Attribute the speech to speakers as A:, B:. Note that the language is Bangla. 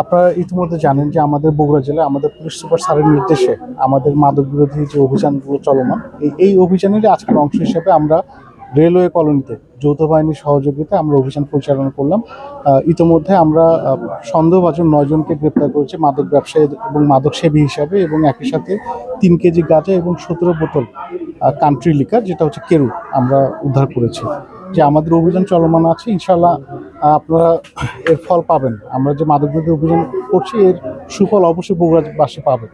A: আপনারা ইতিমধ্যে জানেন যে আমাদের বগুড়া জেলায় আমাদের পুলিশ সুপার স্যারের নির্দেশে আমাদের মাদক বিরোধী যে অভিযানগুলো চলমান, এই এই অভিযানেরই আজকের অংশ হিসেবে আমরা রেলওয়ে কলোনিতে যৌথ বাহিনীর সহযোগিতায় আমরা অভিযান পরিচালনা করলাম। ইতিমধ্যে আমরা সন্দেহভাজন নয়জনকে গ্রেপ্তার করেছি মাদক ব্যবসায়ী এবং মাদক সেবী হিসাবে এবং একই সাথে তিন কেজি গাঁজা এবং সতেরো বোতল কান্ট্রি লিকার যেটা হচ্ছে কেরু, আমরা উদ্ধার করেছি। যে আমাদের অভিযান চলমান আছে ইনশাল্লাহ আপনারা এর ফল পাবেন। আমরা যে মাদক বিরোধী অভিযান করছি, এর সুফল অবশ্যই বগুড়াবাসী পাবে